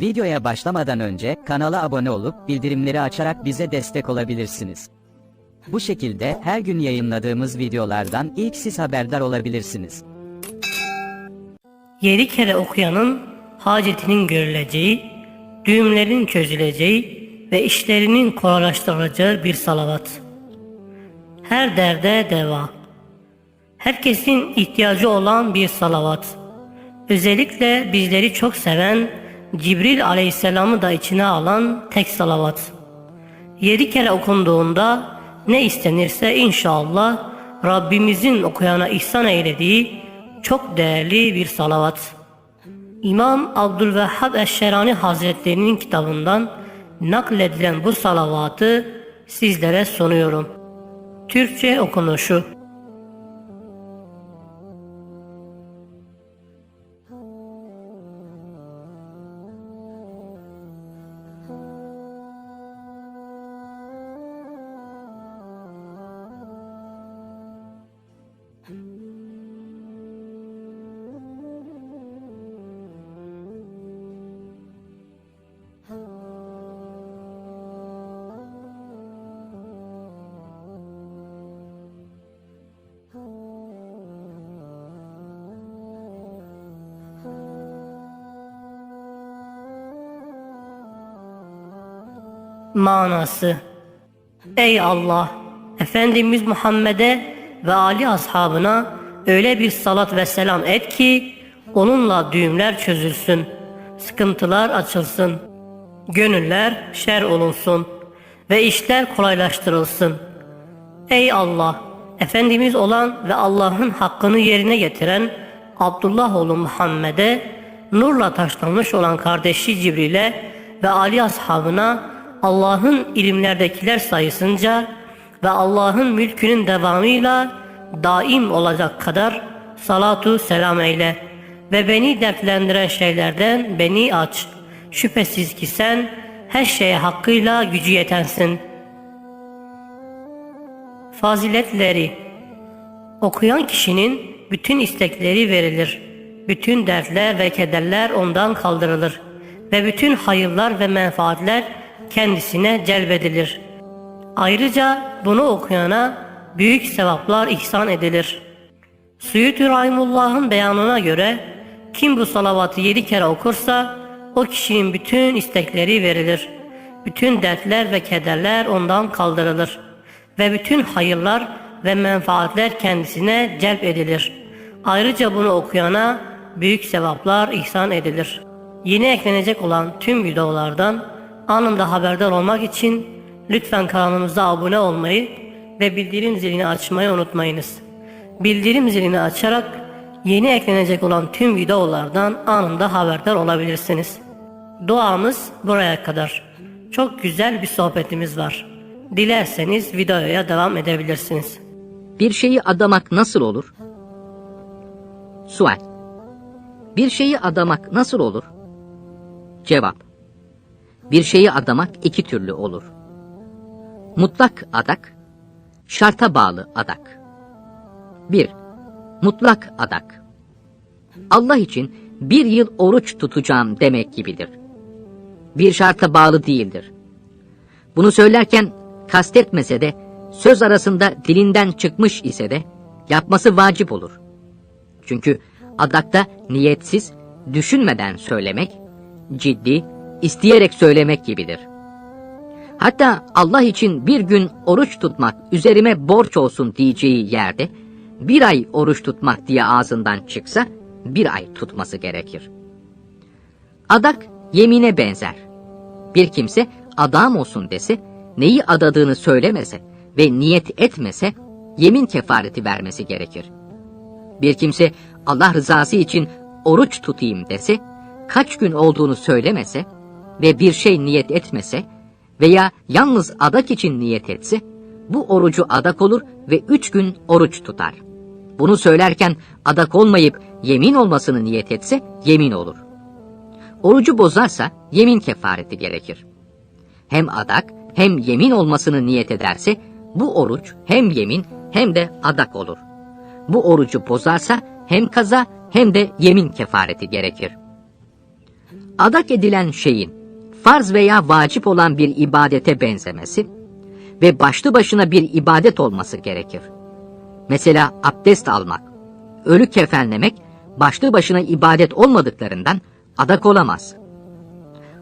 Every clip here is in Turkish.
Videoya başlamadan önce kanala abone olup bildirimleri açarak bize destek olabilirsiniz. Bu şekilde her gün yayınladığımız videolardan ilk siz haberdar olabilirsiniz. Yedi kere okuyanın hacetinin görüleceği, düğümlerin çözüleceği ve işlerinin kolaylaştırılacağı bir salavat. Her derde deva. Herkesin ihtiyacı olan bir salavat. Özellikle bizleri çok seven Cibril aleyhisselamı da içine alan tek salavat. Yedi kere okunduğunda ne istenirse inşallah Rabbimizin okuyana ihsan eylediği çok değerli bir salavat. İmam Abdülvehhab Eşşerani Hazretlerinin kitabından nakledilen bu salavatı sizlere sunuyorum. Türkçe okunuşu Manası Ey Allah! Efendimiz Muhammed'e ve Ali ashabına öyle bir salat ve selam et ki onunla düğümler çözülsün, sıkıntılar açılsın, gönüller şer olunsun ve işler kolaylaştırılsın. Ey Allah! Efendimiz olan ve Allah'ın hakkını yerine getiren Abdullah oğlu Muhammed'e nurla taşlanmış olan kardeşi Cibril'e ve Ali ashabına Allah'ın ilimlerdekiler sayısınca ve Allah'ın mülkünün devamıyla daim olacak kadar salatu selam eyle ve beni dertlendiren şeylerden beni aç. Şüphesiz ki sen her şeye hakkıyla gücü yetensin. Faziletleri Okuyan kişinin bütün istekleri verilir. Bütün dertler ve kederler ondan kaldırılır. Ve bütün hayırlar ve menfaatler kendisine celbedilir. Ayrıca bunu okuyana büyük sevaplar ihsan edilir. Suyut-ü Rahimullah'ın beyanına göre kim bu salavatı yedi kere okursa o kişinin bütün istekleri verilir. Bütün dertler ve kederler ondan kaldırılır. Ve bütün hayırlar ve menfaatler kendisine celp edilir. Ayrıca bunu okuyana büyük sevaplar ihsan edilir. Yeni eklenecek olan tüm videolardan anında haberdar olmak için lütfen kanalımıza abone olmayı ve bildirim zilini açmayı unutmayınız. Bildirim zilini açarak yeni eklenecek olan tüm videolardan anında haberdar olabilirsiniz. Duamız buraya kadar. Çok güzel bir sohbetimiz var. Dilerseniz videoya devam edebilirsiniz. Bir şeyi adamak nasıl olur? Sual. Bir şeyi adamak nasıl olur? Cevap. Bir şeyi adamak iki türlü olur. Mutlak adak, şarta bağlı adak. 1. Mutlak adak. Allah için bir yıl oruç tutacağım demek gibidir. Bir şarta bağlı değildir. Bunu söylerken kastetmese de söz arasında dilinden çıkmış ise de yapması vacip olur. Çünkü adakta niyetsiz, düşünmeden söylemek, ciddi, isteyerek söylemek gibidir. Hatta Allah için bir gün oruç tutmak üzerime borç olsun diyeceği yerde, bir ay oruç tutmak diye ağzından çıksa, bir ay tutması gerekir. Adak yemine benzer. Bir kimse adam olsun dese, neyi adadığını söylemese ve niyet etmese, yemin kefareti vermesi gerekir. Bir kimse Allah rızası için oruç tutayım dese, kaç gün olduğunu söylemese ve bir şey niyet etmese veya yalnız adak için niyet etse, bu orucu adak olur ve üç gün oruç tutar. Bunu söylerken adak olmayıp yemin olmasını niyet etse yemin olur. Orucu bozarsa yemin kefareti gerekir. Hem adak hem yemin olmasını niyet ederse bu oruç hem yemin hem de adak olur. Bu orucu bozarsa hem kaza hem de yemin kefareti gerekir. adak edilen şeyin farz veya vacip olan bir ibadete benzemesi ve başlı başına bir ibadet olması gerekir. Mesela abdest almak, ölü kefenlemek başlı başına ibadet olmadıklarından adak olamaz.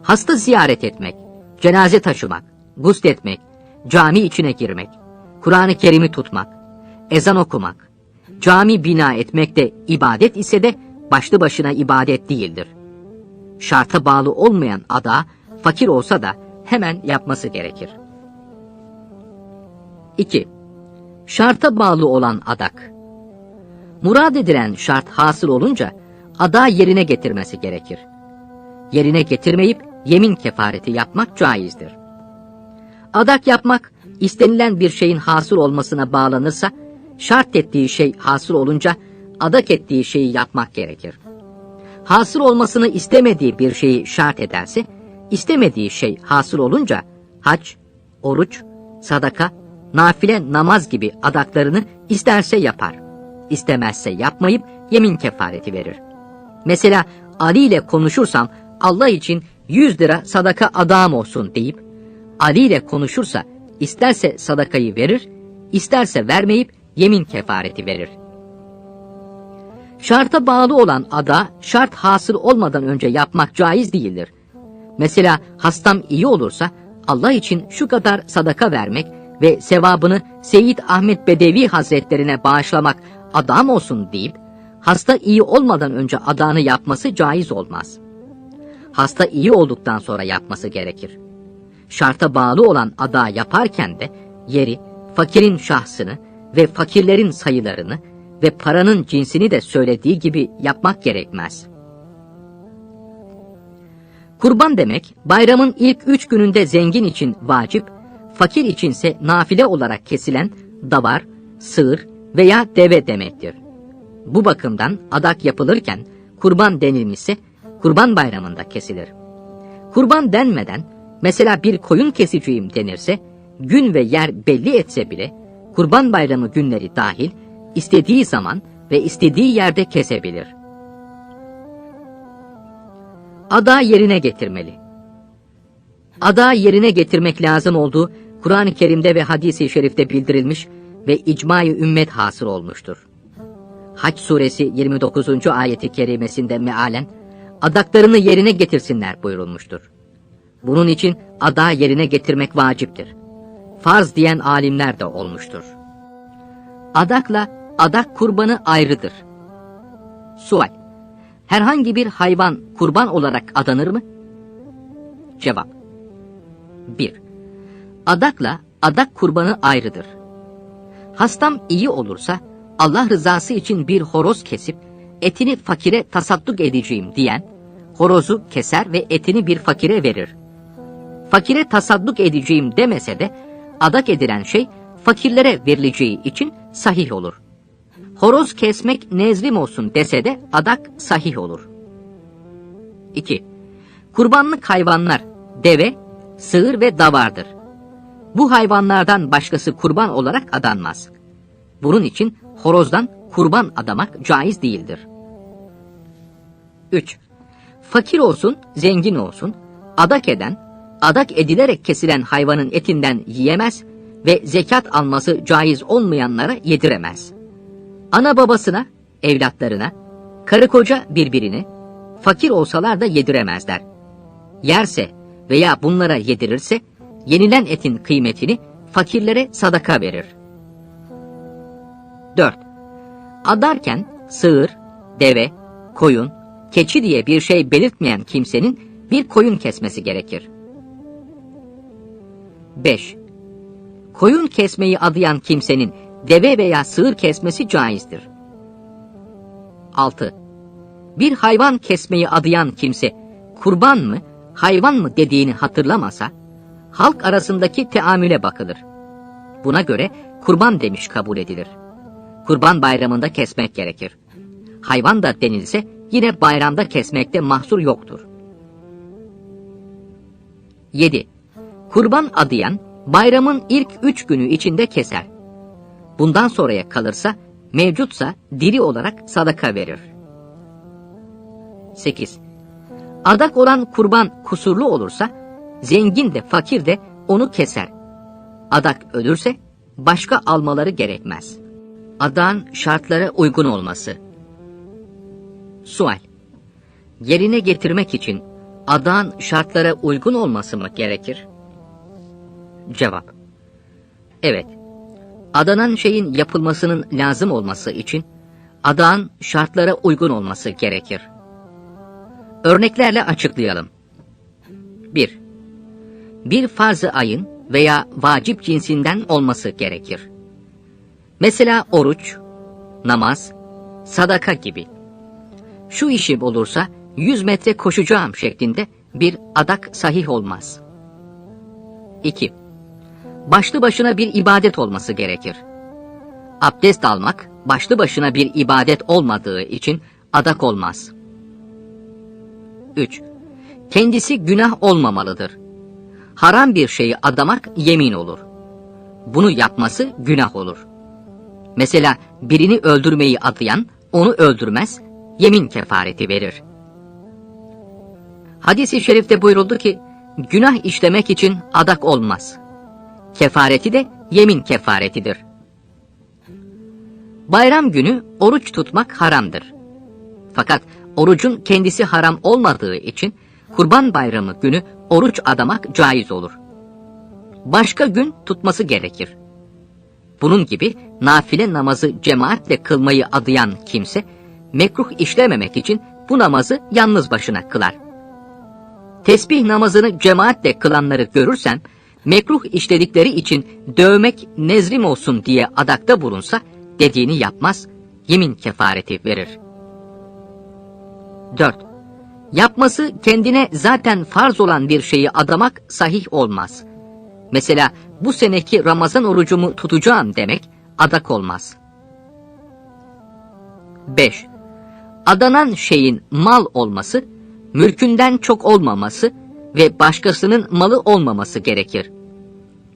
Hasta ziyaret etmek, cenaze taşımak, gusletmek, cami içine girmek, Kur'an-ı Kerim'i tutmak, ezan okumak, cami bina etmek de ibadet ise de başlı başına ibadet değildir. Şarta bağlı olmayan ada, fakir olsa da hemen yapması gerekir. 2. Şarta bağlı olan adak. Murad edilen şart hasıl olunca ada yerine getirmesi gerekir. Yerine getirmeyip yemin kefareti yapmak caizdir. Adak yapmak istenilen bir şeyin hasıl olmasına bağlanırsa şart ettiği şey hasıl olunca adak ettiği şeyi yapmak gerekir. Hasıl olmasını istemediği bir şeyi şart ederse istemediği şey hasıl olunca hac, oruç, sadaka, nafile namaz gibi adaklarını isterse yapar. İstemezse yapmayıp yemin kefareti verir. Mesela Ali ile konuşursam Allah için 100 lira sadaka adağım olsun deyip Ali ile konuşursa isterse sadakayı verir, isterse vermeyip yemin kefareti verir. Şarta bağlı olan ada şart hasıl olmadan önce yapmak caiz değildir. Mesela hastam iyi olursa Allah için şu kadar sadaka vermek ve sevabını Seyyid Ahmet Bedevi Hazretlerine bağışlamak adam olsun deyip hasta iyi olmadan önce adağını yapması caiz olmaz. Hasta iyi olduktan sonra yapması gerekir. Şarta bağlı olan ada yaparken de yeri, fakirin şahsını ve fakirlerin sayılarını ve paranın cinsini de söylediği gibi yapmak gerekmez. Kurban demek, bayramın ilk üç gününde zengin için vacip, fakir içinse nafile olarak kesilen davar, sığır veya deve demektir. Bu bakımdan adak yapılırken kurban denilmişse kurban bayramında kesilir. Kurban denmeden mesela bir koyun keseceğim denirse gün ve yer belli etse bile kurban bayramı günleri dahil istediği zaman ve istediği yerde kesebilir. Ada yerine getirmeli. Ada yerine getirmek lazım olduğu Kur'an-ı Kerim'de ve hadis-i şerifte bildirilmiş ve icma-i ümmet hasıl olmuştur. Haç suresi 29. ayeti kerimesinde mealen adaklarını yerine getirsinler buyurulmuştur. Bunun için ada yerine getirmek vaciptir. Farz diyen alimler de olmuştur. Adakla adak kurbanı ayrıdır. Sual Herhangi bir hayvan kurban olarak adanır mı? Cevap 1. Adakla adak kurbanı ayrıdır. Hastam iyi olursa Allah rızası için bir horoz kesip etini fakire tasadduk edeceğim diyen horozu keser ve etini bir fakire verir. Fakire tasadduk edeceğim demese de adak edilen şey fakirlere verileceği için sahih olur. Horoz kesmek nezrim olsun dese de adak sahih olur. 2. Kurbanlık hayvanlar deve, sığır ve davardır. Bu hayvanlardan başkası kurban olarak adanmaz. Bunun için horozdan kurban adamak caiz değildir. 3. Fakir olsun, zengin olsun, adak eden, adak edilerek kesilen hayvanın etinden yiyemez ve zekat alması caiz olmayanlara yediremez. Ana babasına, evlatlarına, karı koca birbirine, fakir olsalar da yediremezler. Yerse veya bunlara yedirirse, yenilen etin kıymetini fakirlere sadaka verir. 4. Adarken sığır, deve, koyun, keçi diye bir şey belirtmeyen kimsenin bir koyun kesmesi gerekir. 5. Koyun kesmeyi adayan kimsenin deve veya sığır kesmesi caizdir. 6. Bir hayvan kesmeyi adayan kimse kurban mı, hayvan mı dediğini hatırlamasa, halk arasındaki teamüle bakılır. Buna göre kurban demiş kabul edilir. Kurban bayramında kesmek gerekir. Hayvan da denilse yine bayramda kesmekte mahsur yoktur. 7. Kurban adayan bayramın ilk üç günü içinde keser. Bundan sonraya kalırsa, mevcutsa diri olarak sadaka verir. 8. Adak olan kurban kusurlu olursa, zengin de fakir de onu keser. Adak ölürse, başka almaları gerekmez. Adağın şartlara uygun olması. Sual. Yerine getirmek için adağın şartlara uygun olması mı gerekir? Cevap. Evet. Adanan şeyin yapılmasının lazım olması için adağın şartlara uygun olması gerekir. Örneklerle açıklayalım. 1. Bir farz-ı ayın veya vacip cinsinden olması gerekir. Mesela oruç, namaz, sadaka gibi. Şu işim olursa 100 metre koşacağım şeklinde bir adak sahih olmaz. 2. Başlı başına bir ibadet olması gerekir. Abdest almak başlı başına bir ibadet olmadığı için adak olmaz. 3. Kendisi günah olmamalıdır. Haram bir şeyi adamak yemin olur. Bunu yapması günah olur. Mesela birini öldürmeyi adayan onu öldürmez, yemin kefareti verir. Hadis-i şerifte buyuruldu ki, günah işlemek için adak olmaz. Kefareti de yemin kefaretidir. Bayram günü oruç tutmak haramdır. Fakat orucun kendisi haram olmadığı için kurban bayramı günü oruç adamak caiz olur. Başka gün tutması gerekir. Bunun gibi nafile namazı cemaatle kılmayı adayan kimse, mekruh işlememek için bu namazı yalnız başına kılar. Tesbih namazını cemaatle kılanları görürsem, mekruh işledikleri için dövmek nezrim olsun diye adakta bulunsa, dediğini yapmaz, yemin kefareti verir. 4. Yapması kendine zaten farz olan bir şeyi adamak sahih olmaz. Mesela bu seneki Ramazan orucumu tutacağım demek adak olmaz. 5. Adanan şeyin mal olması, mülkünden çok olmaması ve başkasının malı olmaması gerekir.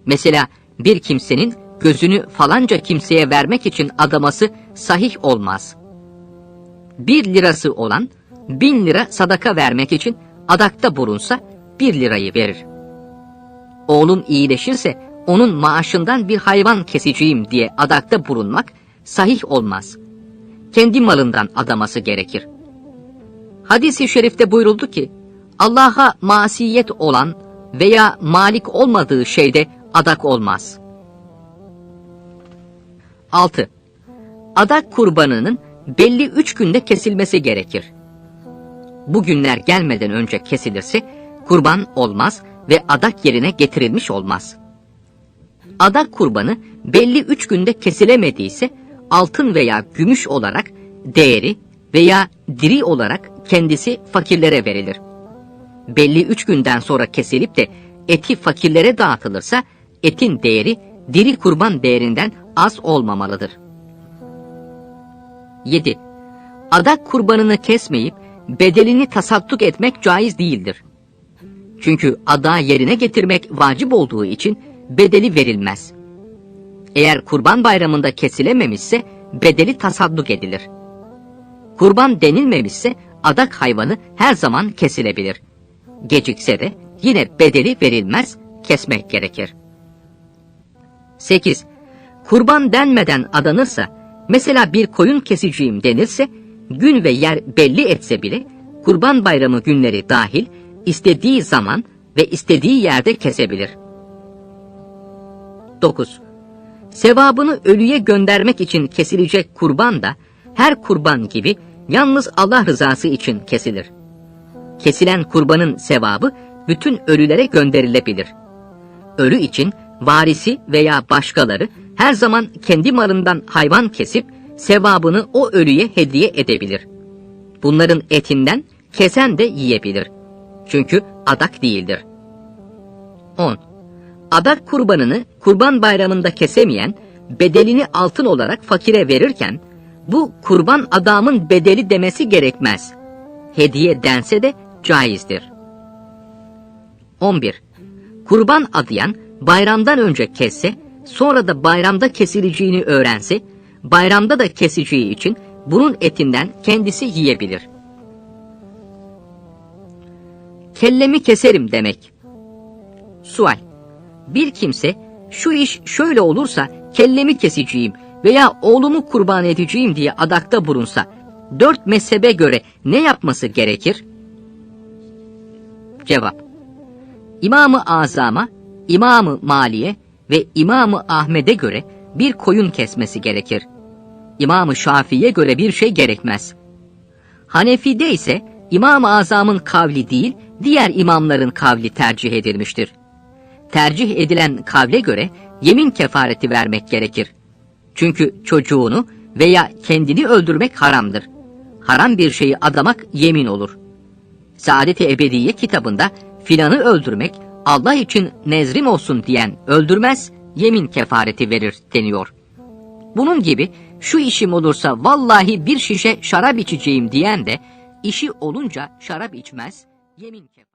Mesela bir kimsenin gözünü falanca kimseye vermek için adaması sahih olmaz. Bir lirası olan bin lira sadaka vermek için adakta bulunsa bir lirayı verir. Oğlum iyileşirse onun maaşından bir hayvan keseceğim diye adakta bulunmak sahih olmaz. Kendi malından adaması gerekir. Hadis-i şerifte buyuruldu ki, Allah'a masiyet olan veya malik olmadığı şeyde adak olmaz. 6. Adak kurbanının belli üç günde kesilmesi gerekir. Bu günler gelmeden önce kesilirse kurban olmaz ve adak yerine getirilmiş olmaz. Adak kurbanı belli üç günde kesilemediyse altın veya gümüş olarak değeri veya diri olarak kendisi fakirlere verilir. Belli üç günden sonra kesilip de eti fakirlere dağıtılırsa etin değeri diri kurban değerinden az olmamalıdır. 7. Adak kurbanını kesmeyip bedelini tasadduk etmek caiz değildir. Çünkü adağı yerine getirmek vacip olduğu için bedeli verilmez. Eğer kurban bayramında kesilememişse bedeli tasadduk edilir. Kurban denilmemişse adak hayvanı her zaman kesilebilir. Gecikse de yine bedeli verilmez, kesmek gerekir. 8. Kurban denmeden adanırsa, mesela bir koyun keseceğim denirse, gün ve yer belli etse bile, kurban bayramı günleri dahil, istediği zaman ve istediği yerde kesebilir. 9. Sevabını ölüye göndermek için kesilecek kurban da, her kurban gibi yalnız Allah rızası için kesilir. Kesilen kurbanın sevabı bütün ölülere gönderilebilir. Ölü için varisi veya başkaları her zaman kendi malından hayvan kesip sevabını o ölüye hediye edebilir. Bunların etinden kesen de yiyebilir. Çünkü adak değildir. 10. Adak kurbanını kurban bayramında kesemeyen bedelini altın olarak fakire verirken bu kurban adamın bedeli demesi gerekmez. Hediye dense de caizdir. 11. Kurban adayan bayramdan önce kesse, sonra da bayramda kesileceğini öğrense, bayramda da keseceği için bunun etinden kendisi yiyebilir. kellemi keserim demek. Sual. Bir kimse şu iş şöyle olursa kellemi keseceğim veya oğlumu kurban edeceğim diye adakta bulunsa dört mezhebe göre ne yapması gerekir? Cevap. İmamı Azam'a, İmamı Maliye ve İmamı Ahmet'e göre bir koyun kesmesi gerekir. İmamı Şafii'ye göre bir şey gerekmez. Hanefi'de ise İmam-ı Azam'ın kavli değil, diğer imamların kavli tercih edilmiştir. Tercih edilen kavle göre yemin kefareti vermek gerekir. Çünkü çocuğunu veya kendini öldürmek haramdır. Haram bir şeyi adamak yemin olur. Saadet-i Ebediye kitabında filanı öldürmek Allah için nezrim olsun diyen öldürmez, yemin kefareti verir deniyor. Bunun gibi şu işim olursa vallahi bir şişe şarap içeceğim diyen de işi olunca şarap içmez, yemin kefareti.